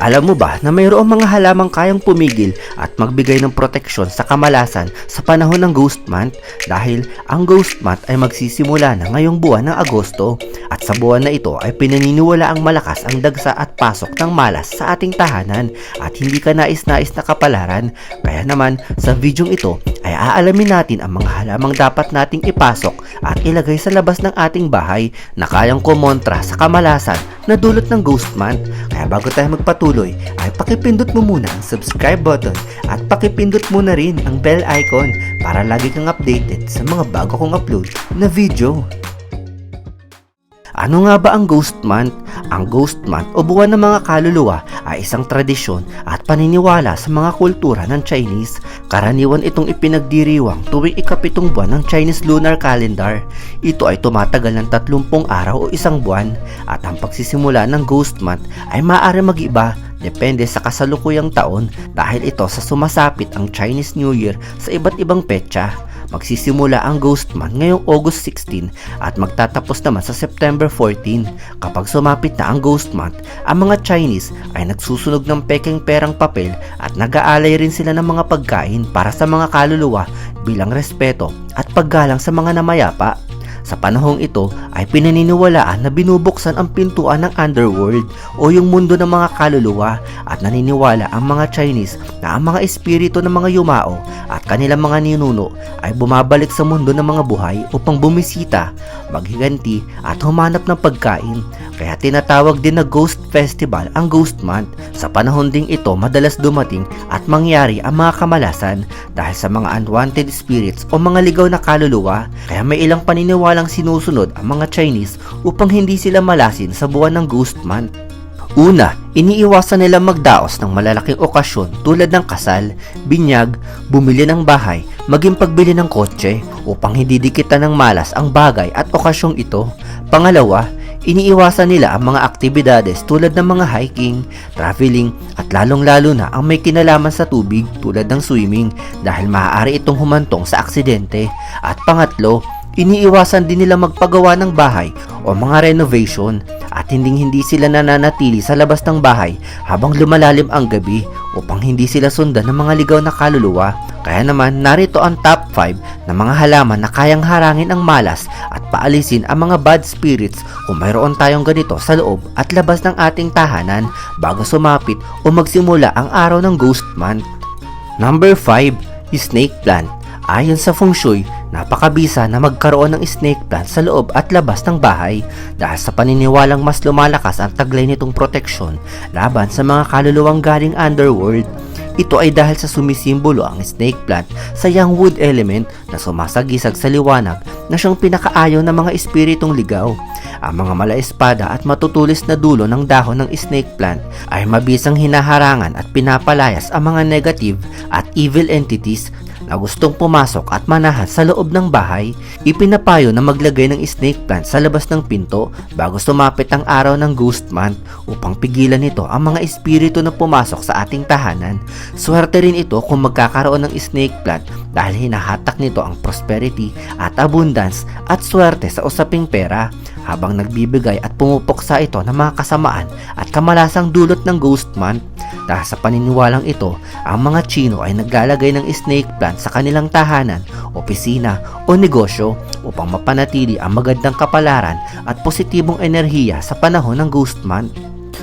Alam mo ba na mayroong mga halamang kayang pumigil at magbigay ng proteksyon sa kamalasan sa panahon ng Ghost Month? Dahil ang Ghost Month ay magsisimula na ngayong buwan ng Agosto at sa buwan na ito ay pinaniniwala ang malakas ang dagsa at pasok ng malas sa ating tahanan at hindi ka nais-nais na kapalaran. Kaya naman sa videong ito ay aalamin natin ang mga halamang dapat nating ipasok at ilagay sa labas ng ating bahay na kayang kumontra sa kamalasan na dulot ng Ghost Month. Kaya bago tayo magpatuloy, ay pakipindot mo muna ang subscribe button at pakipindot mo na rin ang bell icon para lagi kang updated sa mga bago kong upload na video. Ano nga ba ang Ghost Month? Ang Ghost Month o buwan ng mga kaluluwa ay isang tradisyon at paniniwala sa mga kultura ng Chinese. Karaniwan itong ipinagdiriwang tuwing ikapitong buwan ng Chinese Lunar Calendar. Ito ay tumatagal ng 30 araw o isang buwan at ang pagsisimula ng Ghost Month ay maaari mag-iba Depende sa kasalukuyang taon dahil ito sa sumasapit ang Chinese New Year sa iba't ibang petsa. Magsisimula ang Ghost Month ngayong August 16 at magtatapos naman sa September 14. Kapag sumapit na ang Ghost Month, ang mga Chinese ay nagsusunog ng pekeng perang papel at nag-aalay rin sila ng mga pagkain para sa mga kaluluwa bilang respeto at paggalang sa mga namayapa. Sa panahong ito ay pinaniniwalaan na binubuksan ang pintuan ng underworld o yung mundo ng mga kaluluwa at naniniwala ang mga Chinese na ang mga espiritu ng mga yumao at kanilang mga ninuno ay bumabalik sa mundo ng mga buhay upang bumisita, maghiganti at humanap ng pagkain. Kaya tinatawag din na Ghost Festival ang Ghost Month. Sa panahon ding ito madalas dumating at mangyari ang mga kamalasan dahil sa mga unwanted spirits o mga ligaw na kaluluwa. Kaya may ilang paniniwalang sinusunod ang mga Chinese upang hindi sila malasin sa buwan ng Ghost Month. Una, iniiwasan nila magdaos ng malalaking okasyon tulad ng kasal, binyag, bumili ng bahay, maging pagbili ng kotse upang hindi dikitan ng malas ang bagay at okasyong ito. Pangalawa, iniiwasan nila ang mga aktibidades tulad ng mga hiking, traveling at lalong-lalo na ang may kinalaman sa tubig tulad ng swimming dahil maaari itong humantong sa aksidente. At pangatlo, iniiwasan din nila magpagawa ng bahay o mga renovation at hindi hindi sila nananatili sa labas ng bahay habang lumalalim ang gabi upang hindi sila sundan ng mga ligaw na kaluluwa. Kaya naman narito ang top 5 na mga halaman na kayang harangin ang malas at paalisin ang mga bad spirits kung mayroon tayong ganito sa loob at labas ng ating tahanan bago sumapit o magsimula ang araw ng Ghost Month. Number 5, Snake Plant. Ayon sa Feng Shui, napakabisa na magkaroon ng snake plant sa loob at labas ng bahay dahil sa paniniwalang mas lumalakas ang taglay nitong proteksyon laban sa mga kaluluwang galing underworld. Ito ay dahil sa sumisimbolo ang snake plant sa yang wood element na sumasagisag sa liwanag na siyang pinakaayaw ng mga espiritong ligaw. Ang mga malaespada at matutulis na dulo ng dahon ng snake plant ay mabisang hinaharangan at pinapalayas ang mga negative at evil entities na gustong pumasok at manahan sa loob ng bahay, ipinapayo na maglagay ng snake plant sa labas ng pinto bago sumapit ang araw ng Ghost Month upang pigilan nito ang mga espiritu na pumasok sa ating tahanan. Swerte rin ito kung magkakaroon ng snake plant dahil hinahatak nito ang prosperity at abundance at swerte sa usaping pera habang nagbibigay at pumupuksa ito ng mga kasamaan at kamalasang dulot ng Ghost Month. Dahil sa paniniwalang ito, ang mga Chino ay naglalagay ng snake plant sa kanilang tahanan, opisina o negosyo upang mapanatili ang magandang kapalaran at positibong enerhiya sa panahon ng Ghost Month.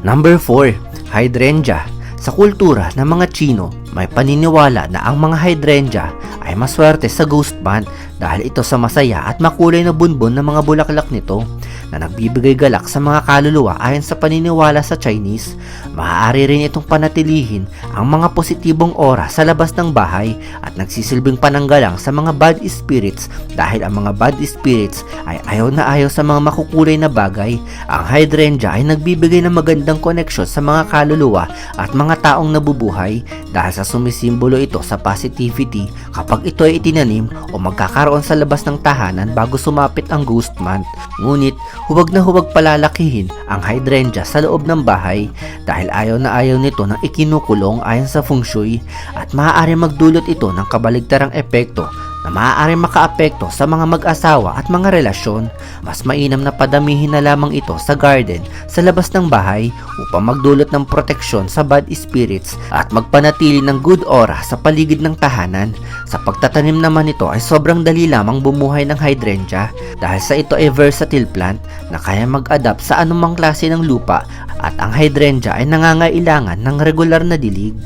Number 4, Hydrangea. Sa kultura ng mga Chino, may paniniwala na ang mga hydrangea ay maswerte sa ghost month dahil ito sa masaya at makulay na bunbon ng mga bulaklak nito na nagbibigay galak sa mga kaluluwa ayon sa paniniwala sa Chinese. Maaari rin itong panatilihin ang mga positibong aura sa labas ng bahay at nagsisilbing pananggalang sa mga bad spirits dahil ang mga bad spirits ay ayaw na ayaw sa mga makukulay na bagay. Ang hydrangea ay nagbibigay ng magandang koneksyon sa mga kaluluwa at mga taong nabubuhay dahil sa sumisimbolo ito sa positivity kapag ito ay itinanim o magkakaroon sa labas ng tahanan bago sumapit ang ghost month. Ngunit huwag na huwag palalakihin ang hydrangea sa loob ng bahay dahil ayaw na ayaw nito ng ikinukulong ayon sa feng shui at maaari magdulot ito ng kabaligtarang epekto na maaaring makaapekto sa mga mag-asawa at mga relasyon. Mas mainam na padamihin na lamang ito sa garden sa labas ng bahay upang magdulot ng proteksyon sa bad spirits at magpanatili ng good aura sa paligid ng tahanan. Sa pagtatanim naman ito ay sobrang dali lamang bumuhay ng hydrangea dahil sa ito ay versatile plant na kaya mag-adapt sa anumang klase ng lupa at ang hydrangea ay nangangailangan ng regular na dilig.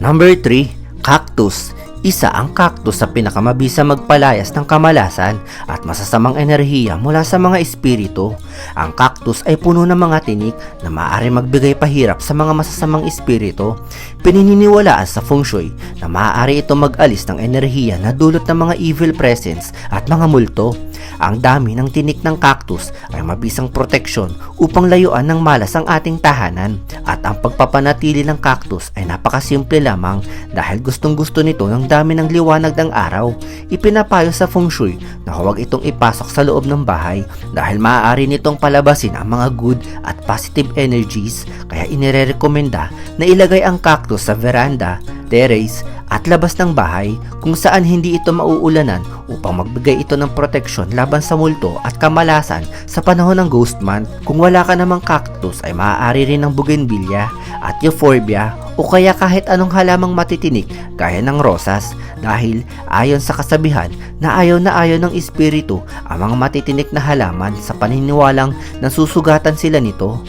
Number 3, cactus. Isa ang cactus sa pinakamabisa magpalayas ng kamalasan at masasamang enerhiya mula sa mga espiritu. Ang cactus ay puno ng mga tinik na maaari magbigay pahirap sa mga masasamang espiritu. Pinininiwalaan sa feng shui na maaari ito mag-alis ng enerhiya na dulot ng mga evil presence at mga multo. Ang dami ng tinik ng cactus ay mabisang proteksyon upang layuan ng malas ang ating tahanan at ang pagpapanatili ng cactus ay napakasimple lamang dahil gustong gusto nito ng dami ng liwanag ng araw. Ipinapayo sa feng shui na huwag itong ipasok sa loob ng bahay dahil maaari nitong palabasin ang mga good at positive energies kaya inirerekomenda na ilagay ang cactus sa veranda, terrace at labas ng bahay kung saan hindi ito mauulanan upang magbigay ito ng proteksyon laban sa multo at kamalasan sa panahon ng ghost month. Kung wala ka namang cactus ay maaari rin ng bougainvillea at euphorbia o kaya kahit anong halamang matitinik gaya ng rosas dahil ayon sa kasabihan na ayaw na ayaw ng espiritu ang mga matitinik na halaman sa paniniwalang nasusugatan sila nito.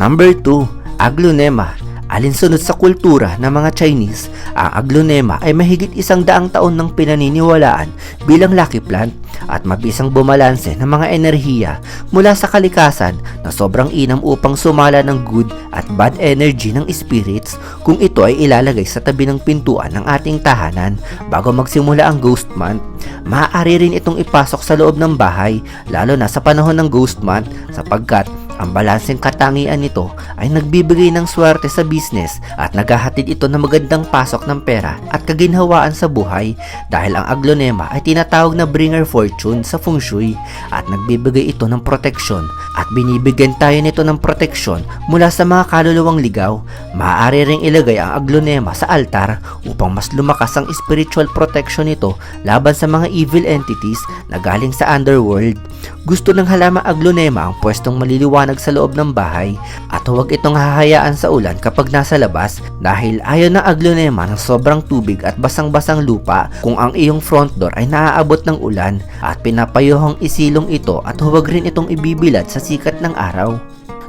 Number 2, Aglonema Alinsunod sa kultura ng mga Chinese, ang aglonema ay mahigit isang daang taon ng pinaniniwalaan bilang lucky plant at mabisang bumalanse ng mga enerhiya mula sa kalikasan na sobrang inam upang sumala ng good at bad energy ng spirits kung ito ay ilalagay sa tabi ng pintuan ng ating tahanan bago magsimula ang ghost month. Maaari rin itong ipasok sa loob ng bahay lalo na sa panahon ng ghost month sapagkat ang balanseng katangian nito ay nagbibigay ng swerte sa business at naghahatid ito ng magandang pasok ng pera at kaginhawaan sa buhay dahil ang aglonema ay tinatawag na bringer fortune sa feng shui at nagbibigay ito ng proteksyon at binibigyan tayo nito ng proteksyon mula sa mga kaluluwang ligaw. Maaari ring ilagay ang aglonema sa altar upang mas lumakas ang spiritual protection nito laban sa mga evil entities na galing sa underworld. Gusto ng halamang aglonema ang pwestong maliliwanag sa loob ng bahay at huwag itong hahayaan sa ulan kapag nasa labas dahil ayaw ng aglonema ng sobrang tubig at basang-basang lupa kung ang iyong front door ay naaabot ng ulan at pinapayuhang isilong ito at huwag rin itong ibibilad sa sikat ng araw.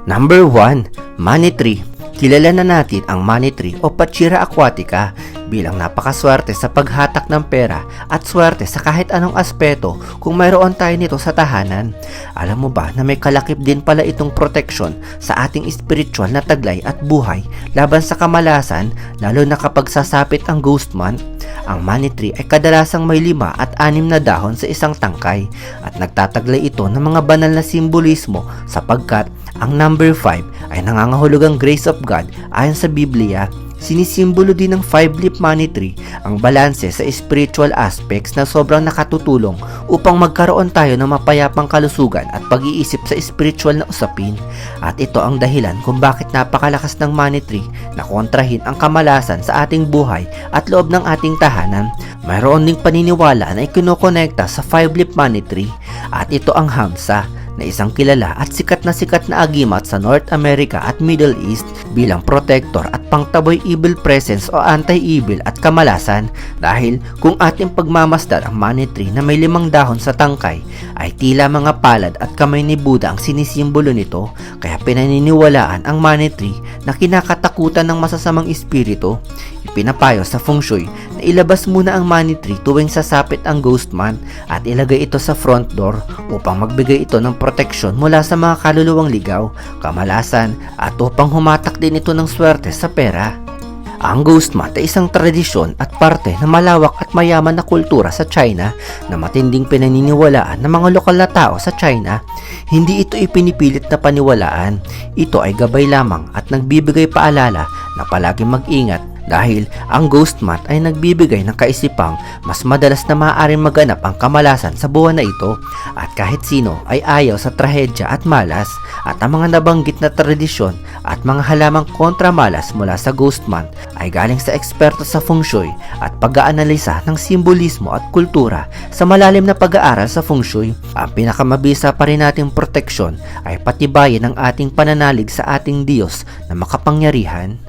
Number 1, Money Tree. Kilala na natin ang money tree o Pachira aquatica bilang napakaswerte sa paghatak ng pera at swerte sa kahit anong aspeto kung mayroon tayo nito sa tahanan. Alam mo ba na may kalakip din pala itong proteksyon sa ating spiritual na taglay at buhay laban sa kamalasan lalo na kapag sasapit ang ghost month? Ang money tree ay kadalasang may lima at anim na dahon sa isang tangkay at nagtataglay ito ng mga banal na simbolismo sapagkat ang number 5 ay nangangahulugang grace of God ayon sa Biblia Sinisimbolo din ng five-leaf money tree ang balanse sa spiritual aspects na sobrang nakatutulong upang magkaroon tayo ng mapayapang kalusugan at pag-iisip sa spiritual na usapin. At ito ang dahilan kung bakit napakalakas ng money tree na kontrahin ang kamalasan sa ating buhay at loob ng ating tahanan. Mayroon ding paniniwala na ikinokonekta sa five-leaf money tree at ito ang hamsa na isang kilala at sikat na sikat na agimat sa North America at Middle East bilang protector at pangtaboy evil presence o anti-evil at kamalasan dahil kung ating pagmamasdan ang money tree na may limang dahon sa tangkay ay tila mga palad at kamay ni Buddha ang sinisimbolo nito kaya pinaniniwalaan ang money tree na kinakatakutan ng masasamang espiritu. Ipinapayo sa feng shui na ilabas muna ang money tree tuwing sasapit ang ghost man at ilagay ito sa front door upang magbigay ito ng proteksyon mula sa mga kaluluwang ligaw, kamalasan at upang humatak din ito ng swerte sa pera. Ang ghost mat ay isang tradisyon at parte ng malawak at mayaman na kultura sa China na matinding pinaniniwalaan ng mga lokal na tao sa China. Hindi ito ipinipilit na paniwalaan. Ito ay gabay lamang at nagbibigay paalala na palaging mag-ingat dahil ang ghost month ay nagbibigay ng kaisipang mas madalas na maaaring maganap ang kamalasan sa buwan na ito at kahit sino ay ayaw sa trahedya at malas at ang mga nabanggit na tradisyon at mga halamang kontra malas mula sa ghost month ay galing sa eksperto sa feng shui at pag-aanalisa ng simbolismo at kultura sa malalim na pag-aaral sa feng shui. Ang pinakamabisa pa rin nating proteksyon ay patibayin ang ating pananalig sa ating Diyos na makapangyarihan.